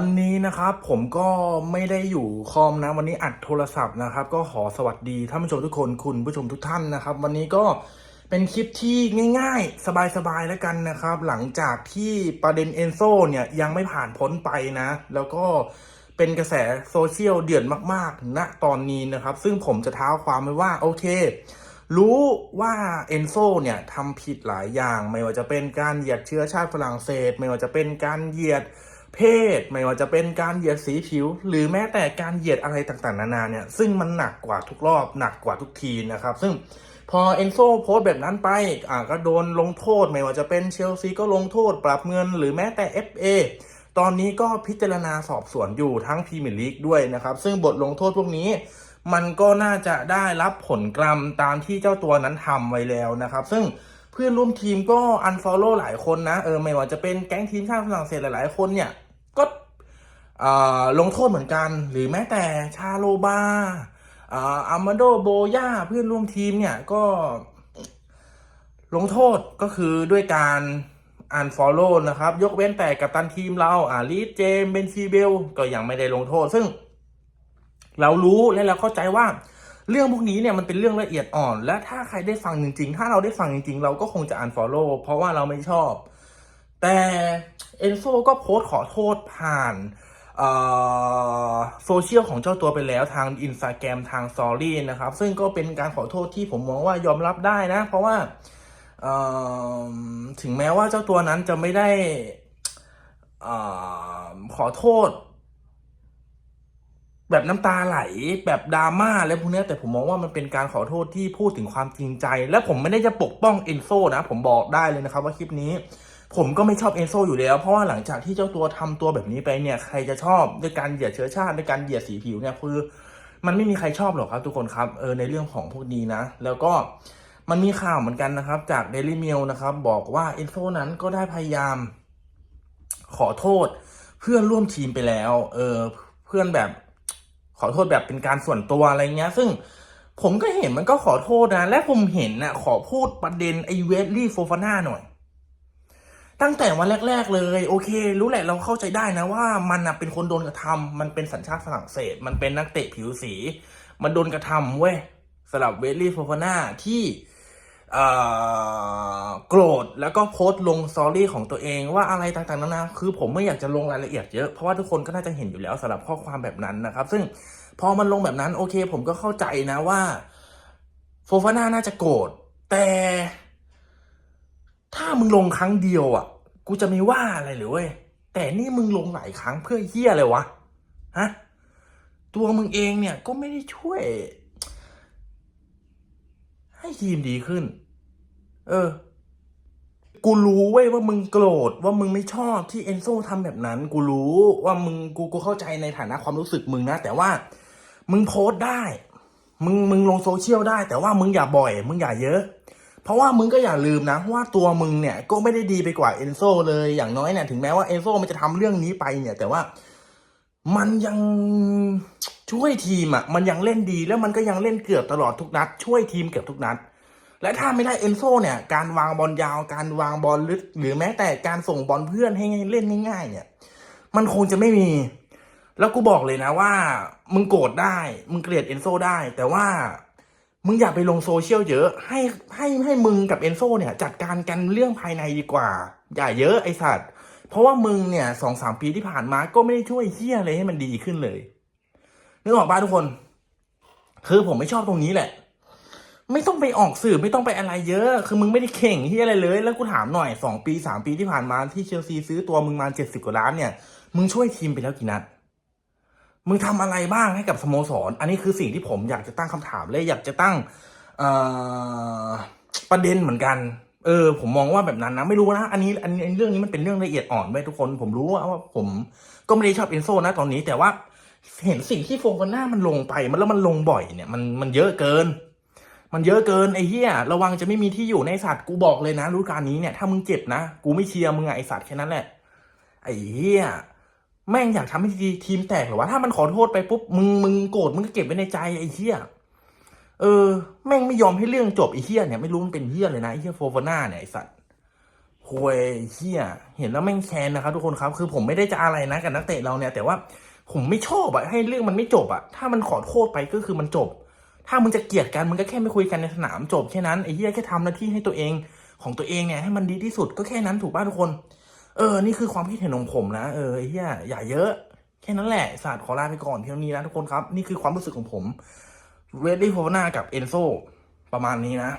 วันนี้นะครับผมก็ไม่ได้อยู่คอมนะ วันนี้อัดโทรศัพท์นะครับ ก็ขอสวัสดีท่านผู้ชมทุกคนคุณผู้ชมทุกท่านนะครับ วันนี้ก็เป็นคลิปที่ง่ายๆ สบายๆแล้วกันนะครับ หลังจากที่ประเด็นเอนโซเนี่ยยังไม่ผ่านพ้นไปนะ แล้วก็เป็นกระแสโซเชียลเดือดมากๆณตอนนี้นะครับ ซึ่งผมจะเท้าความไว้ว่าโอเค รู้ว่าเอนโซเนี่ยทำผิดหลายอย่าง ไม่ว่าจะเป็นการเหยียดเชื้อชาติฝรั่งเศส ไม่ว่าจะเป็นการเหยียด เพศ ไม่ว่าจะเป็นการเหยียดสีผิว หรือแม้แต่การเหยียดอะไรต่างๆ นานาเนี่ย ซึ่งมันหนักกว่าทุกรอบหนักกว่าทุกทีนะครับ ซึ่งพอเอนโซโพสแบบนั้นไปอ่าก็โดนลงโทษ ไม่ว่าจะเป็นเชลซีก็ลงโทษ ปรับเงินหรือแม้แต่ FA ตอนนี้ก็พิจารณาสอบสวนอยู่ทั้งพรีเมียร์ลีกด้วยนะครับ ซึ่งบทลงโทษพวกนี้ มันก็น่าจะได้รับผลกรรมตามที่เจ้าตัวนั้นทำไว้แล้วนะครับ ซึ่งเพื่อนร่วมทีมก็อันฟอลโล่หลายคนนะ เออ ไม่ว่าจะเป็นแก๊งทีมชาติฝรั่งเศสหลายๆ คนเนี่ย ก็ลงโทษเหมือนกัน หรือแม้แต่ชาโลบาอามาโดโบย่าเพื่อนร่วมทีมเนี่ยก็ลงโทษก็คือด้วยการอันฟอลโล่นะครับ ยกเว้นแต่กัปตันทีมเราอ่าลีดเจมเบนซีเบลก็ยังไม่ได้ลงโทษ ซึ่ง เรารู้และเราเข้าใจว่า เรื่องพวกนี้เนี่ยมันเป็นเรื่องละเอียดอ่อน และถ้าใครได้ฟังจริง ๆ ถ้าเราได้ฟังจริง ๆ เราก็คงจะอันฟอลโล่เพราะว่าเราไม่ชอบ แต่เอนโซก็โพสต์ขอโทษผ่านโซเชียลของเจ้าตัวไปแล้วทางอินสตาแกรมทางสอรี่นะครับ ซึ่งก็เป็นการขอโทษที่ผมมองว่ายอมรับได้นะ เพราะว่าถึงแม้ว่าเจ้าตัวนั้นจะไม่ได้อขอโทษ แบบน้ำตาไหลแบบดราม่าอะไรพวกนี้แต่ผมมองว่ามันเป็นการขอโทษที่พูดถึงความจริงใจ และผมไม่ได้จะปกป้องเอนโซนะ ผมบอกได้เลยนะครับว่าคลิปนี้ ผมก็ไม่ชอบเอนโซอยู่แล้ว เพราะว่าหลังจากที่เจ้าตัวทำตัวแบบนี้ไปเนี่ย ใครจะชอบด้วยการเหยียดเชื้อชาติด้วยการเหยียดสีผิวเนี่ยคือมันไม่มีใครชอบหรอกครับทุกคนครับเออในเรื่องของพวกนี้นะ แล้วก็มันมีข่าวเหมือนกันนะครับ จาก Daily Mail นะครับ บอกว่าเอนโซนั้นก็ได้พยายาม ขอโทษ เพื่อนร่วมทีมไปแล้ว เออ เพื่อนแบบ ขอโทษแบบเป็นการส่วนตัวอะไรเงี้ย ซึ่งผมก็เห็นมันก็ขอโทษนะ และผมเห็นนะขอพูดประเด็นไอเวสลี่โฟฟาน่าหน่อย ตั้งแต่วันแรก ๆ เลย โอเค รู้แหละเราเข้าใจได้นะว่ามันนะเป็นคนโดนกระทำมันเป็นสัญชาติฝรั่งเศส มันเป็นนักเตะผิวสี มันโดนกระทำเว้ยสำหรับเวลี่โฟฟาน่าที่โกรธแล้วก็โพสต์ลงสตอรี่ของตัวเองว่าอะไรต่างๆนานาคือผมไม่อยากจะลงรายละเอียดเยอะ เพราะว่าทุกคนก็น่าจะเห็นอยู่แล้วสำหรับข้อความแบบนั้นนะครับ ซึ่งพอมันลงแบบนั้นโอเค ผมก็เข้าใจนะว่า โฟฟาน่าน่าจะโกรธแต่ ถ้ามึงลงครั้งเดียวอะ กูจะไม่ว่าอะไรเลยเว้ยแต่นี่มึงลงหลายครั้งเพื่อเฮี้ยอะไรวะฮะตัวมึงเองเนี่ยก็ไม่ได้ช่วย ให้ทีมดีขึ้น เออ กูรู้เว้ยว่ามึงโกรธว่ามึงไม่ชอบที่เอนโซทำแบบนั้น กูรู้ว่ามึงกูกูเข้าใจในฐานะความรู้สึกมึงนะ แต่ว่า มึงโพสต์ได้ มึงมึงลงโซเชียลได้ แต่ว่ามึงอย่าบ่อย มึงอย่าเยอะ เพราะว่ามึงก็อย่าลืมนะว่าตัวมึงเนี่ยก็ไม่ได้ดีไปกว่าเอนโซเลยอย่างน้อยเนี่ยถึงแม้ว่าเอนโซมันจะทำเรื่องนี้ไปเนี่ย แต่ว่ามันยังช่วยทีมอะมันยังเล่นดีแล้วมันก็ยังเล่นเกือบตลอดทุกนัด ช่วยทีมเกือบทุกนัด และถ้าไม่ได้เอนโซเนี่ย การวางบอลยาว การวางบอลลึก หรือแม้แต่การส่งบอลเพื่อนให้เล่นง่ายๆ เนี่ย มันคงจะไม่มี แล้วกูบอกเลยนะว่า มึงโกรธได้ มึงเกลียดเอนโซได้ แต่ว่า มึงอย่าไปลงโซเชียลเยอะ ให้ให้ให้มึงกับเอนโซเนี่ย จัดการกันเรื่องภายในดีกว่า อย่าเยอะไอสัตว์เพราะว่ามึงเนี่ยสองสามปีที่ผ่านมาก็ไม่ได้ช่วยเฮียอะไรให้มันดีขึ้นเลยนึกออกป่ะทุกคน คือผมไม่ชอบตรงนี้แหละ ไม่ต้องไปออกสื่อไม่ต้องไปอะไรเยอะ คือมึงไม่ได้เข่งที่อะไรเลย แล้วกูถามหน่อยสองปีสามปีที่ผ่านมาที่เชลซีซื้อตัวมึงมาเจ็ดสิบกว่าล้านเนี่ย มึงช่วยทีมไปแล้วกี่นัด มึงทำอะไรบ้างให้กับสโมสร อันนี้คือสิ่งที่ผมอยากจะตั้งคำถามและอยากจะตั้งประเด็นเหมือนกัน เออ ผมมองว่าแบบนั้นนะ ไม่รู้นะ อันนี้ อันนี้เรื่องนี้มันเป็นเรื่องละเอียดอ่อนไปทุกคน ผมรู้ว่าว่าผมก็ไม่ได้ชอบเอนโซนะตอนนี้ แต่ว่าเห็นสิ่งที่โฟกัสหน้ามันลงไป มันแล้วมันลงบ่อยเนี่ย มัน มันเยอะเกิน มันเยอะเกินไอ้เหี้ย ระวังจะไม่มีที่อยู่ในสัตว์ กูบอกเลยนะฤดูกาลนี้เนี่ย ถ้ามึงเจ็บนะ กูไม่เชียร์มึงอะไอสัตว์แค่นั้นแหละ ไอ้เหี้ย แม่งอยากทำให้ทีมแตกหรอวะถ้ามันขอโทษไปปุ๊บมึงมึงโกรธมึงก็เก็บไว้ในใจไอ้เหี้ยเออ แม่งไม่ยอมให้เรื่องจบไอ้เหี้ยเนี่ยไม่รู้มันเป็นเหี้ยเลยนะไอ้เหี้ยโฟฟาน่าเนี่ยไอ้สัตว์โหวยเฮียเห็นแล้วแม่งแค้นนะครับทุกคนครับคือผมไม่ได้จะอะไรนะกับนักเตะเราเนี่ย แต่ว่าผมไม่ชอบอะให้เรื่องมันไม่จบอะถ้ามันขอโทษไปก็คือมันจบ ถ้ามึงจะเกลียดกันมึงก็แค่ไม่คุยกันในสนามจบแค่นั้นไอ้เหี้ยแค่ทำหน้าที่ให้ตัวเองของตัวเองเนี่ยให้มันดีที่สุดก็แค่นั้นถูกป่ะทุกคน เออ นี่คือความคิดเห็นของผมนะ เออเหี้ยอย่าเยอะ แค่นั้นแหละศาสตร์ขอลาไปก่อนเพียงนี้นะทุกคนครับ นี่คือความรู้สึกของผมเรดดี้โฟนากับเอนโซประมาณนี้นะ